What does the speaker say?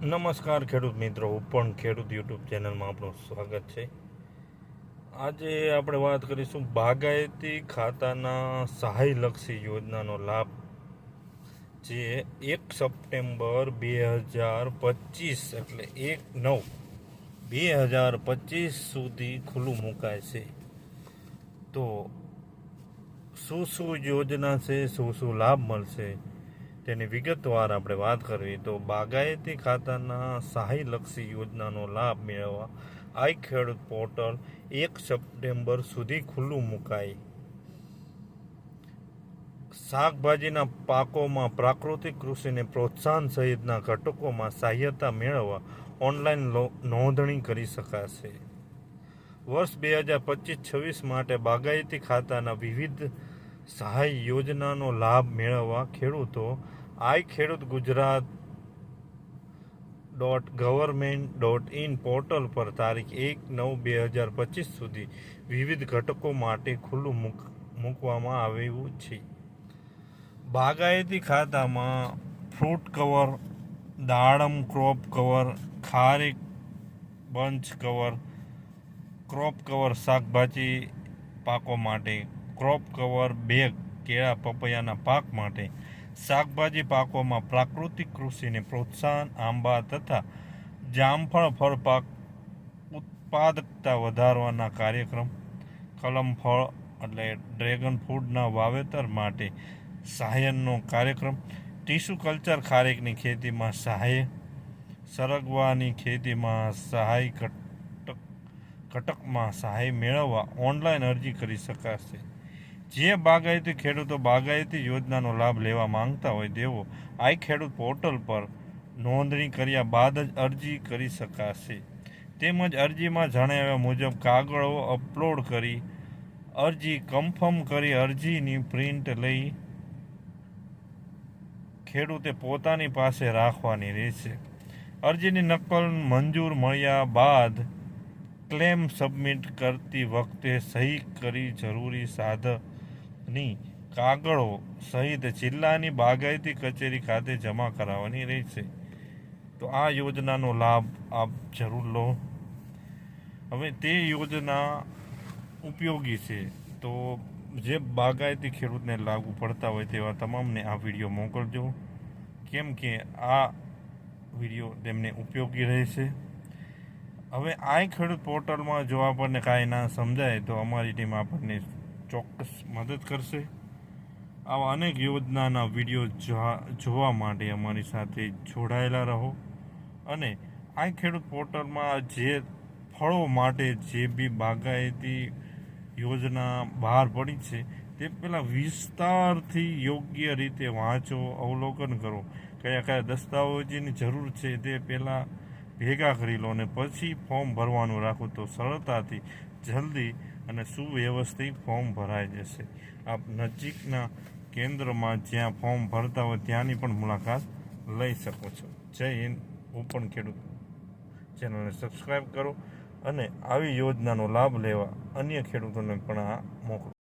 નમસ્કાર ખેડૂત મિત્રો પણ ખેડૂત યુટ્યુબ ચેનલમાં આપણું સ્વાગત છે. આજે આપણે વાત કરીશું બાગાયતી ખાતાના સહાયલક્ષી યોજનાનો લાભ, જે એક સપ્ટેમ્બર બે હજાર પચીસ એટલે એક નવ બે હજાર પચીસ સુધી ખુલ્લું મુકાય છે. તો શું શું યોજના છે, શું શું લાભ મળશે? તેની વિગતવાર આપણે વાત કરવી તો બાગાયતી ખાતાના સહાયલક્ષી યોજનાનો લાભ મેળવવા આઈ ખેડૂત પોર્ટલ એક સપ્ટેમ્બર સુધી ખુલ્લું મુકાય. શાકભાજીના પાકોમાં પ્રાકૃતિક કૃષિને પ્રોત્સાહન સહિતના ઘટકોમાં સહાયતા મેળવવા ઓનલાઈન નોંધણી કરી શકાશે. વર્ષ બે હજાર પચીસ છવ્વીસ માટે બાગાયતી ખાતાના વિવિધ સહાય યોજનાનો લાભ મેળવવા ખેડૂતો I Khedut Gujarat dot government dot in portal પર તારીખ એક નવ બે હજાર પચીસ સુધી વિવિધ ઘટકો માટે ખુલ્લું મૂક, મૂકવામાં આવ્યું છે. બાગાયતી ખાતામાં ફ્રૂટ કવર, દાડમ ક્રોપ કવર, ખારેક બંચ કવર, ક્રોપ કવર શાકભાજી પાકો માટે, ક્રોપ કવર બેગ, કેળા, પપૈયાના પાક માટે શાકભાજી પાકોમાં પ્રાકૃતિક કૃષિને પ્રોત્સાહન, આંબા તથા જામફળ ફળ પાક ઉત્પાદકતા વધારવાના કાર્યક્રમ, કલમ ફળ એટલે ડ્રેગન ફ્રૂટના વાવેતર માટે સહાયનનો કાર્યક્રમ, ટીસ્યુ કલ્ચર ખારેકની ખેતીમાં સહાય, સરગવાની ખેતીમાં સહાય ઘટક ઘટકમાં સહાય મેળવવા, ઓનલાઈન અરજી કરી શકાશે. જે બાગાયતી ખેડૂતો બાગાયતી યોજનાનો લાભ લેવા માંગતા હોય તેઓ આઈ ખેડૂત પોર્ટલ પર નોંધણી કર્યા બાદ જ અરજી કરી શકાશે. તેમજ અરજીમાં જણાવ્યા મુજબ કાગળો અપલોડ કરી અરજી કન્ફર્મ કરી અરજીની પ્રિન્ટ લઈ ખેડૂતે પોતાની પાસે રાખવાની રહેશે. અરજીની નકલ મંજૂર મળ્યા બાદ ક્લેમ સબમિટ કરતી વખતે સહી કરી જરૂરી સાધની કાગળો સહિત જિલ્લાની બાગાયતી કચેરી ખાતે જમા કરાવવાની રહેશે તો આ યોજનાનો લાભ આપ જરૂર લો. હવે તે યોજના ઉપયોગી છે. તો જે બાગાયતી ખેડૂતને લાગુ પડતા હોય તેવા તમામને આ વીડિયો મોકલજો. કેમ કે આ વીડિયો તેમને ઉપયોગી રહેશે. હવે આ ખેડૂત પોર્ટલમાં જો આપણને કાંઈ ના સમજાય તો અમારી ટીમ આપણને ચોક્કસ મદદ કરશે. આવા અનેક યોજનાના વીડિયો જોવા- માટે અમારી સાથે જોડાયેલા રહો અને આ ખેડૂત પોર્ટલમાં જે ફળો માટે જે બી બાગાયતી યોજના બહાર પડી છે, તે પહેલાં વિસ્તારથી યોગ્ય રીતે વાંચો, અવલોકન કરો. કયા કયા દસ્તાવેજોની જરૂર છે તે પહેલાં ભેગા કરી લો અને પછી ફોર્મ ભરવાનું રાખો તો સરળતાથી જલ્દી અને સુવ્યવસ્થિત ફોર્મ ભરાઈ જશે. આપ નજીકના કેન્દ્રમાં જ્યાં ફોર્મ ભરતા હોય ત્યાંની પણ મુલાકાત લઈ શકો છો. જય હિન્દ પણ ખેડૂત ચેનલને સબસ્ક્રાઈબ કરો અને આવી યોજનાનો લાભ લેવા અન્ય ખેડૂતોને પણ આ મોકલો.